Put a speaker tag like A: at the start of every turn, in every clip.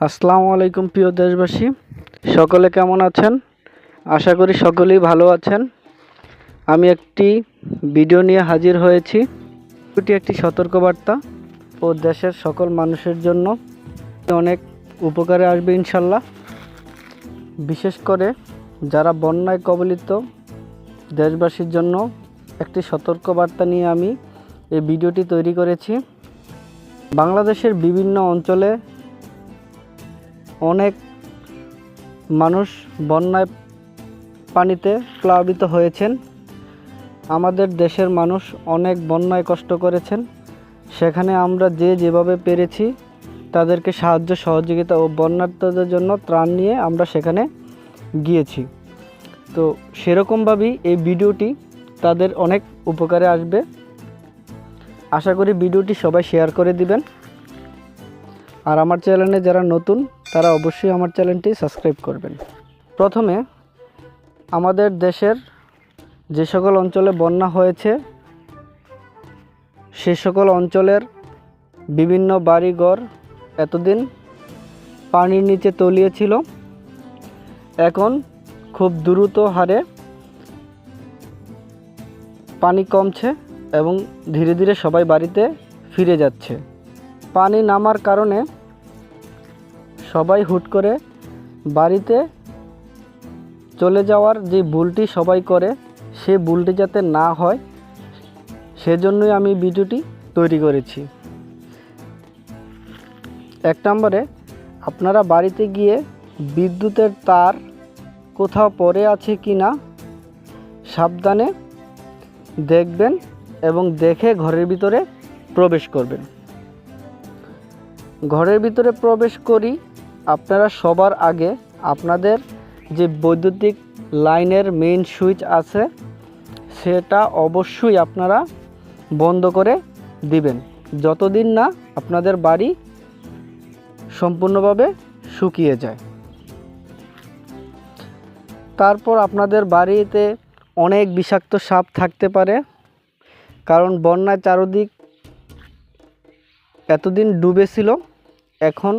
A: আসসালামু আলাইকুম প্রিয় দেশবাসী। সকলে কেমন আছেন? আশা করি সকলেই ভালো আছেন। আমি একটি ভিডিও নিয়ে হাজির হয়েছি। এটি একটি সতর্কবার্তা ও দেশের সকল মানুষের জন্য। অনেক উপকারে আসবে ইনশাল্লাহ। বিশেষ করে যারা বন্যায় কবলিত দেশবাসীর জন্য একটি সতর্কবার্তা নিয়ে আমি এই ভিডিওটি তৈরি করেছি। বাংলাদেশের বিভিন্ন অঞ্চলে অনেক মানুষ বন্যায় পানিতে প্লাবিত হয়েছেন। আমাদের দেশের মানুষ অনেক বন্যায় কষ্ট করেছেন। সেখানে আমরা যে যেভাবে পেরেছি, তাদেরকে সাহায্য, সহযোগিতা ও বন্যার্থদের জন্য ত্রাণ নিয়ে আমরা সেখানে গিয়েছি। তো সেরকমভাবেই এই ভিডিওটি তাদের অনেক উপকারে আসবে। আশা করি ভিডিওটি সবাই শেয়ার করে দিবেন। আর আমার চ্যানেলে যারা নতুন তারা অবশ্যই আমার চ্যানেলটি সাবস্ক্রাইব করবেন। প্রথমে আমাদের দেশের যে সকল অঞ্চলে বন্যা হয়েছে, সে সকল অঞ্চলের বিভিন্ন বাড়িঘর এতদিন পানির নিচে তলিয়েছিল। এখন খুব দ্রুত হারে পানি কমছে এবং ধীরে ধীরে সবাই বাড়িতে ফিরে যাচ্ছে। পানি নামার কারণে সবাই হুট করে বাড়িতে চলে যাওয়ার যে ভুলটি সবাই করে, সে ভুলটি যাতে না হয়, সেজন্যই আমি ভিডিওটি তৈরি করেছি। এক নম্বরে, আপনারা বাড়িতে গিয়ে বিদ্যুতের তার কোথাও পড়ে আছে কি না সাবধানে দেখবেন এবং দেখে ঘরের ভিতরে প্রবেশ করবেন। ঘরের ভিতরে প্রবেশ করি আপনারা সবার আগে আপনাদের যে বৈদ্যুতিক লাইনের মেইন সুইচ আছে, সেটা অবশ্যই আপনারা বন্ধ করে দিবেন। যতদিন না আপনাদের বাড়ি সম্পূর্ণভাবে শুকিয়ে যায়। তারপর আপনাদের বাড়িতে অনেক বিষাক্ত সাপ থাকতে পারে, কারণ বন্যায় চারদিক এতদিন ডুবেছিল, এখন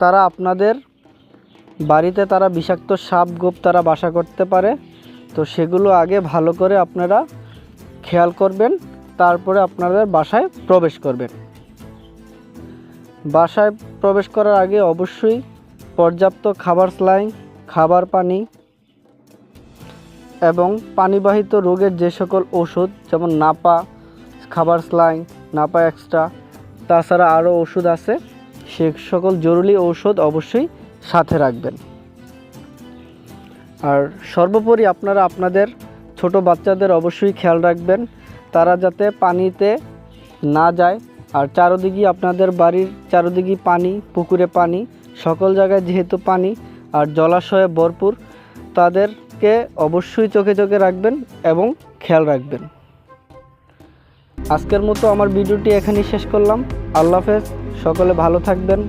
A: তারা আপনাদের বাড়িতে তারা বিষাক্ত সাপ, গোপ তারা বাসা করতে পারে। তো সেগুলো আগে ভালো করে আপনারা খেয়াল করবেন, তারপরে আপনাদের বাসায় প্রবেশ করবেন। বাসায় প্রবেশ করার আগে অবশ্যই পর্যাপ্ত খাবার স্লাইন, খাবার পানি এবং পানিবাহিত রোগের যে সকল ওষুধ, যেমন নাপা, খাবার স্লাইন, নাপা এক্সট্রা, তাছাড়া আরও ওষুধ আছে। সে সকল জরুরি ঔষধ অবশ্যই সাথে রাখবেন। আর সর্বোপরি আপনারা আপনাদের ছোট বাচ্চাদের অবশ্যই খেয়াল রাখবেন, তারা যাতে পানিতে না যায়। আর চারোদিকে আপনাদের বাড়ির চারোদিকে পানি, পুকুরে পানি, সকল জায়গায় যেহেতু পানি আর জলাশয়ে ভরপুর, তাদেরকে অবশ্যই চোখে চোখে রাখবেন এবং খেয়াল রাখবেন। আজকের মতো আমার ভিডিওটি এখানেই শেষ করলাম। আল্লাহ হাফেজ। সকলে ভালো থাকবেন।